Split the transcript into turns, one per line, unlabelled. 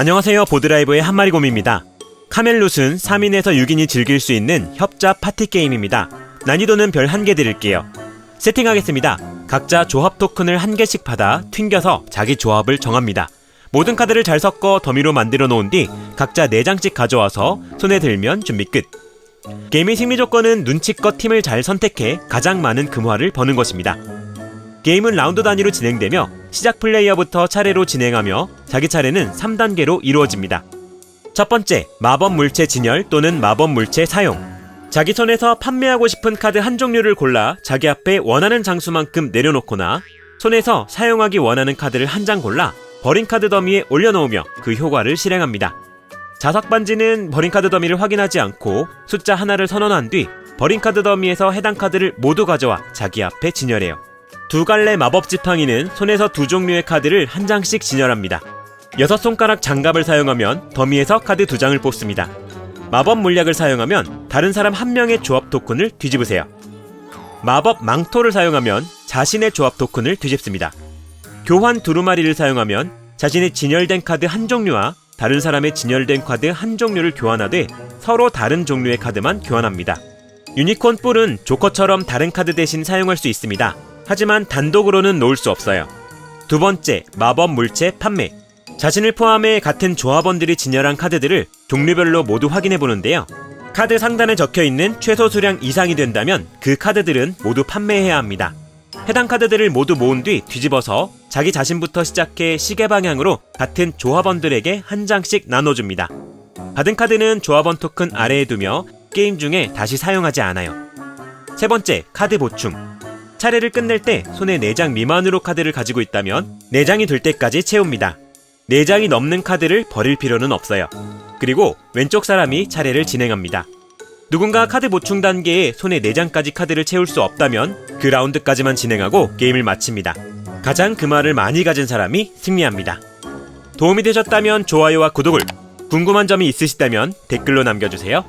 안녕하세요. 보드라이브의 한마리곰입니다. 카멜롯은 3인에서 6인이 즐길 수 있는 협자 파티 게임입니다. 난이도는 별 1개 드릴게요. 세팅하겠습니다. 각자 조합 토큰을 한 개씩 받아 튕겨서 자기 조합을 정합니다. 모든 카드를 잘 섞어 더미로 만들어 놓은 뒤 각자 4장씩 가져와서 손에 들면 준비 끝. 게임의 승리 조건은 눈치껏 팀을 잘 선택해 가장 많은 금화를 버는 것입니다. 게임은 라운드 단위로 진행되며 시작 플레이어부터 차례로 진행하며 자기 차례는 3단계로 이루어집니다. 첫 번째, 마법 물체 진열 또는 마법 물체 사용. 자기 손에서 판매하고 싶은 카드 한 종류를 골라 자기 앞에 원하는 장수만큼 내려놓거나 손에서 사용하기 원하는 카드를 한 장 골라 버린 카드 더미에 올려놓으며 그 효과를 실행합니다. 자석 반지는 버린 카드 더미를 확인하지 않고 숫자 하나를 선언한 뒤 버린 카드 더미에서 해당 카드를 모두 가져와 자기 앞에 진열해요. 두 갈래 마법 지팡이는 손에서 두 종류의 카드를 한 장씩 진열합니다. 여섯 손가락 장갑을 사용하면 더미에서 카드 두 장을 뽑습니다. 마법 물약을 사용하면 다른 사람 한 명의 조합 토큰을 뒤집으세요. 마법 망토를 사용하면 자신의 조합 토큰을 뒤집습니다. 교환 두루마리를 사용하면 자신의 진열된 카드 한 종류와 다른 사람의 진열된 카드 한 종류를 교환하되 서로 다른 종류의 카드만 교환합니다. 유니콘 뿔은 조커처럼 다른 카드 대신 사용할 수 있습니다. 하지만 단독으로는 놓을 수 없어요. 두 번째, 마법 물체 판매. 자신을 포함해 같은 조합원들이 진열한 카드들을 종류별로 모두 확인해 보는데요. 카드 상단에 적혀 있는 최소 수량 이상이 된다면 그 카드들은 모두 판매해야 합니다. 해당 카드들을 모두 모은 뒤 뒤집어서 자기 자신부터 시작해 시계 방향으로 같은 조합원들에게 한 장씩 나눠줍니다. 받은 카드는 조합원 토큰 아래에 두며 게임 중에 다시 사용하지 않아요. 세 번째, 카드 보충. 차례를 끝낼 때 손에 4장 미만으로 카드를 가지고 있다면 4장이 될 때까지 채웁니다. 4장이 넘는 카드를 버릴 필요는 없어요. 그리고 왼쪽 사람이 차례를 진행합니다. 누군가 카드 보충 단계에 손에 4장까지 카드를 채울 수 없다면 그 라운드까지만 진행하고 게임을 마칩니다. 가장 금화를 많이 가진 사람이 승리합니다. 도움이 되셨다면 좋아요와 구독을, 궁금한 점이 있으시다면 댓글로 남겨주세요.